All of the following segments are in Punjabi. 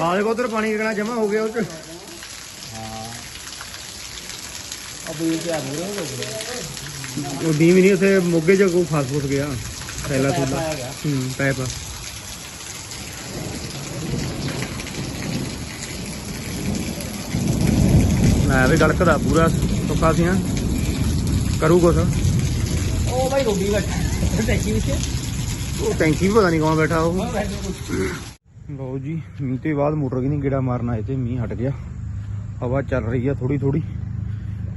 ਆ ਦੇਖੋ ਉਧਰ ਪਾਣੀ ਕਿਹੜਾ ਜਮਾ ਹੋ ਗਿਆ ਉਹ ਚ ਆ ਬੀਜ ਤੇ ਆ ਮੂਰੇ ਹੋ ਗਿਆ ਉਹ ਡੀ ਵੀ ਨਹੀਂ ਉੱਥੇ ਮੋਗੇ ਚ ਕੋਈ ਫਸ ਫੁਸ ਗਿਆ ਥੈਲਾ ਥੂਲਾ ਪਾਇਆ ਗਿਆ ਹੂੰ ਪੈਪ ਲੈ ਵੀ ਗਲਕਦਾ ਪੂਰਾ ਸੁੱਕਾ ਸੀ ਨਾ ਕਰੂ ਲਓ ਜੀ, ਮੀਂਹ ਤੇ ਬਾਅਦ ਮੋਟਰ ਕਿ ਨਹੀਂ ਗੇੜਾ ਮਾਰਨ ਆਏ ਤੇ ਮੀਂਹ ਹਟ ਗਿਆ। ਹਵਾ ਚੱਲ ਰਹੀ ਆ ਥੋੜੀ ਥੋੜੀ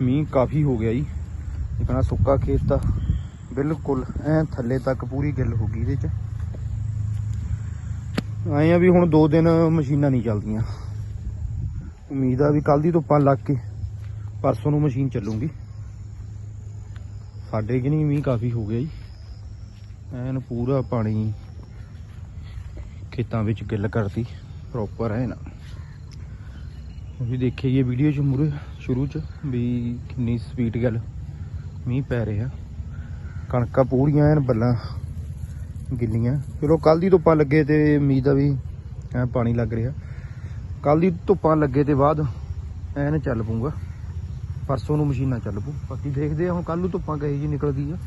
ਮੀਂਹ ਕਾਫੀ ਹੋ ਗਿਆ ਜੀ। ਇਕਣਾ ਸੁੱਕਾ ਖੇਤ ਤਾਂ ਬਿਲਕੁਲ ਐ ਥੱਲੇ ਤੱਕ ਪੂਰੀ ਗਿੱਲ ਹੋ ਗਈ ਇਹਦੇ ਚ। ਆਏ ਆ ਵੀ ਹੁਣ ਦੋ ਦਿਨ ਮਸ਼ੀਨਾਂ ਨਹੀਂ ਚੱਲਦੀਆਂ। ਉਮੀਦ ਆ ਵੀ ਕੱਲ ਦੀ ਧੁੱਪਾਂ ਲੱਗ ਕੇ ਪਰਸੋਂ ਨੂੰ ਮਸ਼ੀਨ ਚੱਲੂਗੀ। ਸਾਡੇ ਕਿ ਨਹੀਂ ਮੀਂਹ ਕਾਫੀ ਹੋ ਗਿਆ ਜੀ। ਐਨ ਪੂਰਾ ਪਾਣੀ ਖੇਤਾਂ ਵਿੱਚ ਗਿੱਲ ਕਰਤੀ ਪ੍ਰੋਪਰ ਹੈ ਨਾ। ਤੁਸੀਂ ਦੇਖਿਆ ਇਹ ਵੀਡੀਓ ਚ ਮੁਰੇ ਸ਼ੁਰੂ ਚ, ਵੀ ਕਿੰਨੀ ਸਪੀਡ ਗੱਲ ਮੀਂਹ ਪੈ ਰਿਹਾ। ਕਣਕਾਂ ਪੂਰੀਆਂ ਐਨ ਬੱਲਾਂ ਗਿੱਲੀਆਂ। ਚਲੋ ਕੱਲ ਦੀ ਧੁੱਪਾਂ ਲੱਗੇ ਤੇ ਮੀਂਹ ਦਾ ਵੀ ਐ ਪਾਣੀ ਲੱਗ ਰਿਹਾ। ਕੱਲ ਦੀ ਧੁੱਪਾਂ ਲੱਗੇ ਤੇ ਬਾਅਦ ਐਨ ਚੱਲ ਪੂਗਾ ਪਰਸੋਂ ਨੂੰ ਮਸ਼ੀਨਾਂ ਚੱਲ ਪੂ ਬਾਕੀ ਦੇਖਦੇ ਆ, ਹੁਣ ਕੱਲ ਨੂੰ ਧੁੱਪਾਂ ਕਹੀ ਜੀ ਨਿਕਲਦੀ ਆ।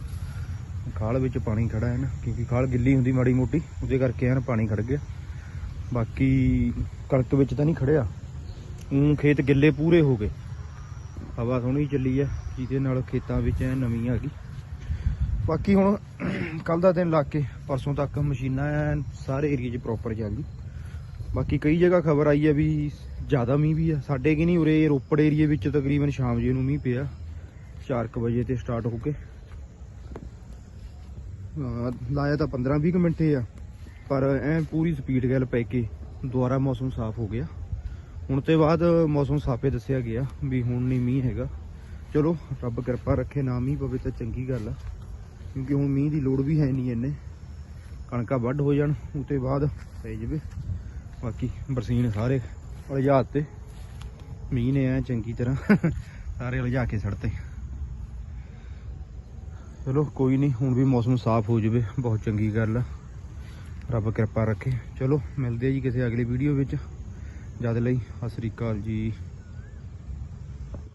ਖਾਲ ਵਿੱਚ ਪਾਣੀ ਖੜਾ ਹੈ ਨਾ, ਕਿਉਂਕਿ ਖਾਲ ਗਿੱਲੀ ਹੁੰਦੀ ਮਾੜੀ ਮੋਟੀ, ਉਹਦੇ ਕਰਕੇ ਐਨ ਪਾਣੀ ਖੜ ਗਿਆ। ਬਾਕੀ ਕਣਕ ਵਿੱਚ ਤਾਂ ਨਹੀਂ ਖੜਿਆ ਊਂ ਖੇਤ ਗਿੱਲੇ ਪੂਰੇ ਹੋ ਗਏ। ਹਵਾ ਸੋਹਣੀ ਚੱਲੀ ਹੈ, ਜਿਹਦੇ ਨਾਲ ਖੇਤਾਂ ਵਿੱਚ ਐ ਨਵੀਂ ਆ ਗਈ। ਬਾਕੀ ਹੁਣ ਕੱਲ ਦਾ ਦਿਨ ਲੱਗ ਕੇ ਪਰਸੋਂ ਤੱਕ ਮਸ਼ੀਨਾਂ ਐਨ ਸਾਰੇ ਏਰੀਆ 'ਚ ਪ੍ਰੋਪਰ ਚੱਲ ਗਈ। ਬਾਕੀ ਕਈ ਜਗ੍ਹਾ ਖਬਰ ਆਈ ਹੈ ਵੀ ਜ਼ਿਆਦਾ ਮੀਂਹ ਵੀ ਆ। ਸਾਡੇ ਕਿ ਨਹੀਂ ਉਰੇ ਰੋਪੜ ਏਰੀਆ ਵਿੱਚ ਤਕਰੀਬਨ ਸ਼ਾਮ ਜੇ ਨੂੰ ਮੀਂਹ ਪਿਆ। 4:00 ਵਜੇ ਤੇ ਸਟਾਰਟ ਹੋ ਕੇ। ਲਾਇਆ ਤਾਂ 15-20 ਮਿੰਟ ਹੀ ਆ, ਪਰ ਐ ਪੂਰੀ ਸਪੀਡ ਗੱਲ ਪੈ ਕੇ ਦੁਬਾਰਾ ਮੌਸਮ ਸਾਫ਼ ਹੋ ਗਿਆ। ਹੁਣ ਤੇ ਬਾਅਦ ਮੌਸਮ ਸਾਫੇ ਦੱਸਿਆ ਗਿਆ ਵੀ ਹੁਣ ਨਹੀਂ ਮੀਂਹ ਹੈਗਾ। ਚਲੋ, ਰੱਬ ਕਿਰਪਾ ਰੱਖੇ ਨਾ ਮੀਂਹ ਪਵੇ ਤਾਂ ਚੰਗੀ ਗੱਲ ਆ, ਕਿਉਂਕਿ ਹੁਣ ਮੀਂਹ ਦੀ ਲੋੜ ਵੀ ਹੈ ਨਹੀਂ ਇੰਨੇ। ਕਣਕਾਂ ਵੱਢ ਹੋ ਜਾਣ ਉਤੇ ਬਾਅਦ ਪੈ ਜਵੇ। ਬਾਕੀ ਬਰਸੀਨ ਸਾਰੇ ਉਲਝਾਤ ਤੇ ਮੀਂਹ ਨੇ ਐ ਚੰਗੀ ਤਰ੍ਹਾਂ ਸਾਰੇ ਉਲਝਾ ਕੇ ਛੱਡਤੇ ਚਲੋ, ਕੋਈ ਨਹੀਂ, ਹੁਣ ਵੀ ਮੌਸਮ ਸਾਫ਼ ਹੋ ਜਾਵੇ, ਬਹੁਤ ਚੰਗੀ ਗੱਲ ਆ। ਰੱਬ ਕਿਰਪਾ ਰੱਖੇ। ਚਲੋ, ਮਿਲਦੇ ਆ ਜੀ ਕਿਸੇ ਅਗਲੀ ਵੀਡੀਓ ਵਿੱਚ। ਜਦ ਲਈ, ਸਤਿ ਸ੍ਰੀ ਅਕਾਲ ਜੀ।